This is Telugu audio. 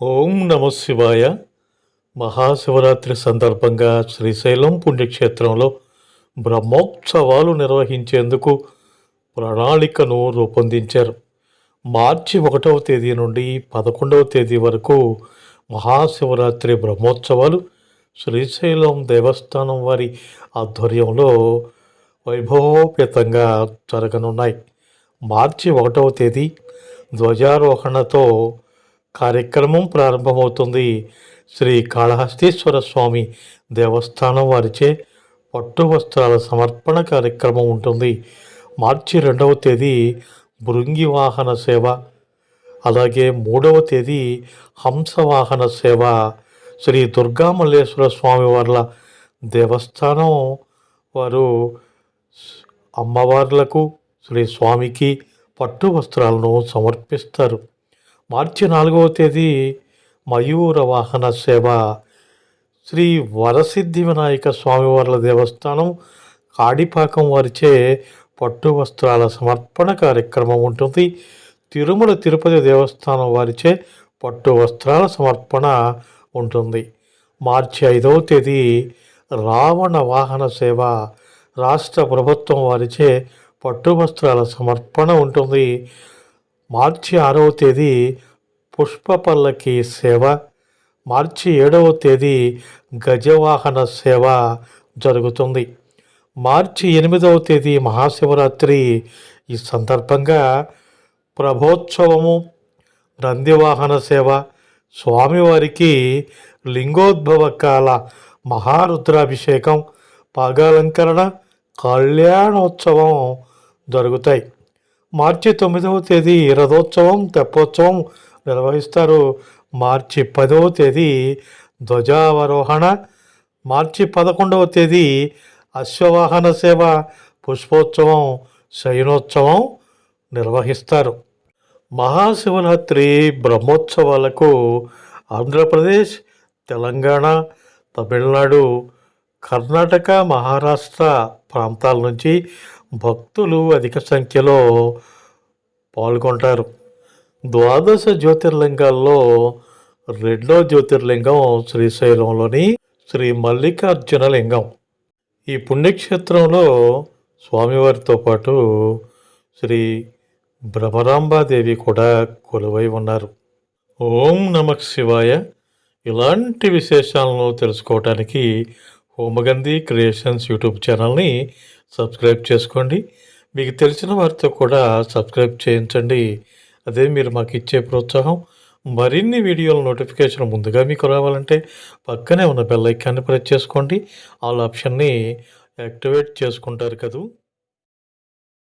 ఓం నమ శివాయ. మహాశివరాత్రి సందర్భంగా శ్రీశైలం పుణ్యక్షేత్రంలో బ్రహ్మోత్సవాలు నిర్వహించేందుకు ప్రణాళికను రూపొందించారు. మార్చి ఒకటవ తేదీ నుండి పదకొండవ తేదీ వరకు మహాశివరాత్రి బ్రహ్మోత్సవాలు శ్రీశైలం దేవస్థానం వారి ఆధ్వర్యంలో వైభవోపేతంగా జరగనున్నాయి. మార్చి ఒకటవ తేదీ ధ్వజారోహణతో కార్యక్రమం ప్రారంభమవుతుంది. శ్రీ కాళహస్తీశ్వర స్వామి దేవస్థానం వారిచే పట్టు వస్త్రాల సమర్పణ కార్యక్రమం ఉంటుంది. మార్చి రెండవ తేదీ భృంగి వాహన సేవ అలాగే మూడవ తేదీ హంసవాహన సేవ. శ్రీ దుర్గామల్లేశ్వర స్వామి వార్ల దేవస్థానం వారు అమ్మవార్లకు శ్రీ స్వామికి పట్టు వస్త్రాలను సమర్పిస్తారు. మార్చి నాలుగవ తేదీ మయూర వాహన సేవ. శ్రీ వరసిద్ధి వినాయక స్వామివార్ల దేవస్థానం కాడిపాకం వారిచే పట్టు వస్త్రాల సమర్పణ కార్యక్రమం ఉంటుంది. తిరుమల తిరుపతి దేవస్థానం వారిచే పట్టు వస్త్రాల సమర్పణ ఉంటుంది. మార్చి ఐదవ తేదీ రావణ వాహన సేవ. రాష్ట్ర ప్రభుత్వం వారిచే పట్టు వస్త్రాల సమర్పణ ఉంటుంది. మార్చి ఆరవ తేదీ పుష్ప పల్లకి సేవ మార్చి ఏడవ తేదీ గజవాహన సేవ జరుగుతుంది. మార్చి ఎనిమిదవ తేదీ మహాశివరాత్రి. ఈ సందర్భంగా ప్రభోత్సవము నందివాహన సేవ స్వామివారికి లింగోద్భవ కాల మహారుద్రాభిషేకం పాగాలంకరణ కళ్యాణోత్సవం జరుగుతాయి. మార్చి తొమ్మిదవ తేదీ రథోత్సవం తెప్పోత్సవం నిర్వహిస్తారు. మార్చి పదవ తేదీ ధ్వజావరోహణ. మార్చి పదకొండవ తేదీ అశ్వవాహన సేవ పుష్పోత్సవం శయనోత్సవం నిర్వహిస్తారు. మహాశివరాత్రి బ్రహ్మోత్సవాలకు ఆంధ్రప్రదేశ్ తెలంగాణ తమిళనాడు కర్ణాటక మహారాష్ట్ర ప్రాంతాల నుంచి భక్తులు అధిక సంఖ్యలో పాల్గొంటారు. ద్వాదశ జ్యోతిర్లింగాల్లో రెండో జ్యోతిర్లింగం శ్రీశైలంలోని శ్రీ మల్లికార్జున లింగం. ఈ పుణ్యక్షేత్రంలో స్వామివారితో పాటు శ్రీ భ్రమరాంబాదేవి కూడా కొలువై ఉన్నారు. ఓం నమ శివాయ. ఇలాంటి విశేషాలను తెలుసుకోవడానికి హోమగంధి క్రియేషన్స్ యూట్యూబ్ ఛానల్ని సబ్స్క్రైబ్ చేసుకోండి. మీకు తెలిసిన వారితో కూడా సబ్స్క్రైబ్ చేయించండి. అదే మీరు మాకు ఇచ్చే ప్రోత్సాహం. మరిన్ని వీడియోల నోటిఫికేషన్ ముందుగా మీకు రావాలంటే పక్కనే ఉన్న బెల్ ఐకాన్ని ప్రెస్ చేసుకోండి. ఆల్ ఆప్షన్ని యాక్టివేట్ చేసుకుంటారు కదూ.